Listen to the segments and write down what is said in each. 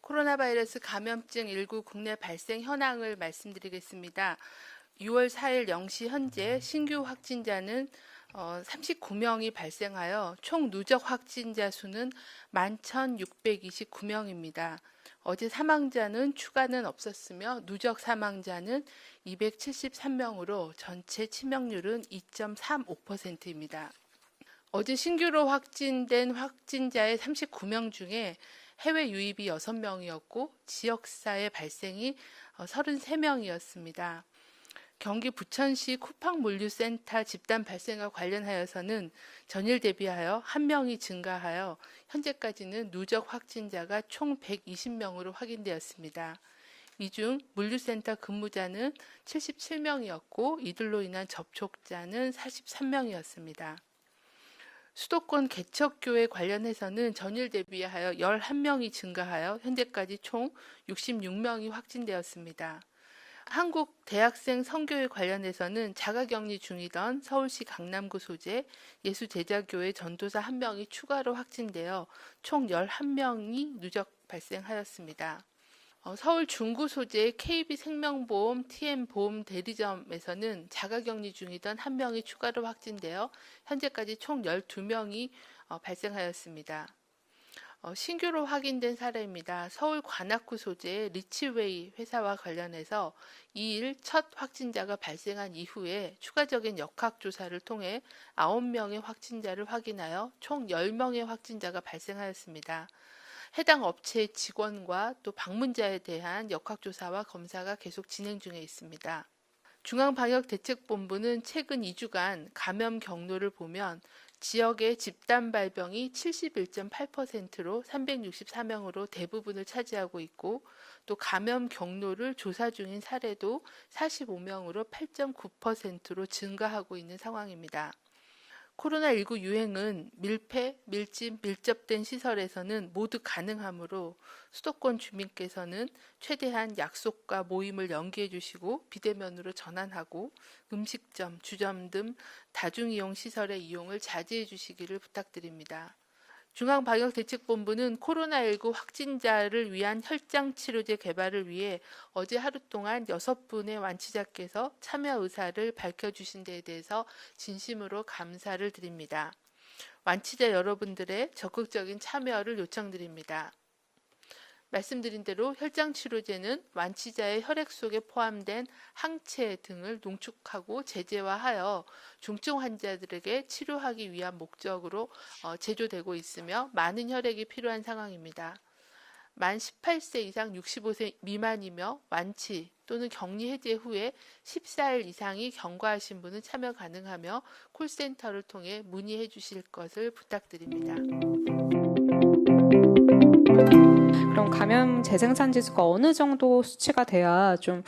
코로나 바이러스 감염증 19 국내 발생 현황을 말씀드리겠습니다. 6월 4일 0시 현재 신규 확진자는 어, 39명이 발생하여 총 누적 확진자 수는 11,629명입니다. 어제 사망자는 추가는 없었으며 누적 사망자는 273명으로 전체 치명률은 2.35%입니다. 어제 신규로 확진된 확진자의 39명 중에 해외 유입이 6명이었고 지역사회 발생이 33명이었습니다. 경기 부천시 쿠팡 물류센터 집단 발생과 관련하여서는 전일 대비하여 한 명이 증가하여 현재까지는 누적 확진자가 총 120명으로 확인되었습니다. 이 중 물류센터 근무자는 77명이었고 이들로 인한 접촉자는 43명이었습니다. 수도권 개척교회 관련해서는 전일 대비하여 11명이 증가하여 현재까지 총 66명이 확진되었습니다. 한국 대학생 선교회 관련해서는 자가격리 중이던 서울시 강남구 소재 예수제자교회 전도사 1명이 추가로 확진되어 총 11명이 누적 발생하였습니다. 어, 서울 중구 소재 KB생명보험 TM보험 대리점에서는 자가격리 중이던 한 명이 추가로 확진되어 현재까지 총 12명이 어, 발생하였습니다. 어, 신규로 확인된 사례입니다. 서울 관악구 소재 리치웨이 회사와 관련해서 2일 첫 확진자가 발생한 이후에 추가적인 역학조사를 통해 9명의 확진자를 확인하여 총 10명의 확진자가 발생하였습니다. 해당 업체 직원과 또 방문자에 대한 역학조사와 검사가 계속 진행 중에 있습니다. 중앙방역대책본부는 최근 2주간 감염 경로를 보면 지역의 집단 발병이 71.8%로 364명으로 대부분을 차지하고 있고 또 감염 경로를 조사 중인 사례도 45명으로 8.9%로 증가하고 있는 상황입니다. 코로나19 유행은 밀폐, 밀집, 밀접된 시설에서는 모두 가능하므로 수도권 주민께서는 최대한 약속과 모임을 연기해 주시고 비대면으로 전환하고 음식점, 주점 등 다중이용 시설의 이용을 자제해 주시기를 부탁드립니다. 중앙방역대책본부는 코로나19 확진자를 위한 혈장 치료제 개발을 위해 어제 하루 동안 6분의 완치자께서 참여 의사를 밝혀주신 데에 대해서 진심으로 감사를 드립니다. 완치자 여러분들의 적극적인 참여를 요청드립니다. 말씀드린 대로 혈장 치료제는 완치자의 혈액 속에 포함된 항체 등을 농축하고 제재화하여 중증 환자들에게 치료하기 위한 목적으로 어, 제조되고 있으며 많은 혈액이 필요한 상황입니다. 만 18세 이상 65세 미만이며 완치 또는 격리 해제 후에 14일 이상이 경과하신 분은 참여 가능하며 콜센터를 통해 문의해 주실 것을 부탁드립니다. 그럼 감염 재생산 지수가 어느 정도 수치가 돼야 좀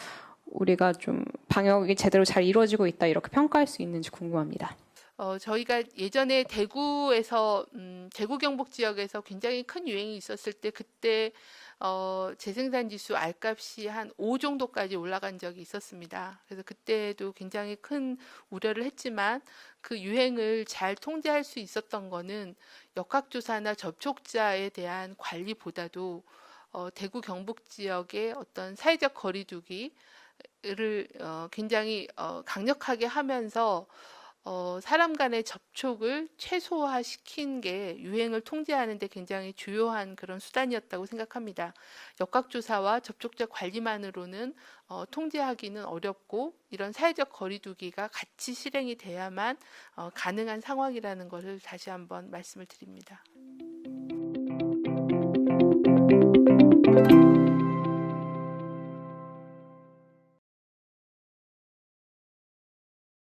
우리가 좀 방역이 제대로 잘 이루어지고 있다 이렇게 평가할 수 있는지 궁금합니다. 어, 저희가 예전에 대구에서 음, 대구 경북 지역에서 굉장히 큰 유행이 있었을 때 그때 어, 재생산 지수 R값이 한 5 정도까지 올라간 적이 있었습니다. 그래서 그때도 굉장히 큰 우려를 했지만 그 유행을 잘 통제할 수 있었던 거는 역학조사나 접촉자에 대한 관리보다도 어, 대구 경북 지역의 어떤 사회적 거리두기를 어, 굉장히 어, 강력하게 하면서 어, 사람 간의 접촉을 최소화시킨 게 유행을 통제하는 데 굉장히 주요한 그런 수단이었다고 생각합니다. 역학조사와 접촉자 관리만으로는 어, 통제하기는 어렵고 이런 사회적 거리두기가 같이 실행이 돼야만 어, 가능한 상황이라는 것을 다시 한번 말씀을 드립니다.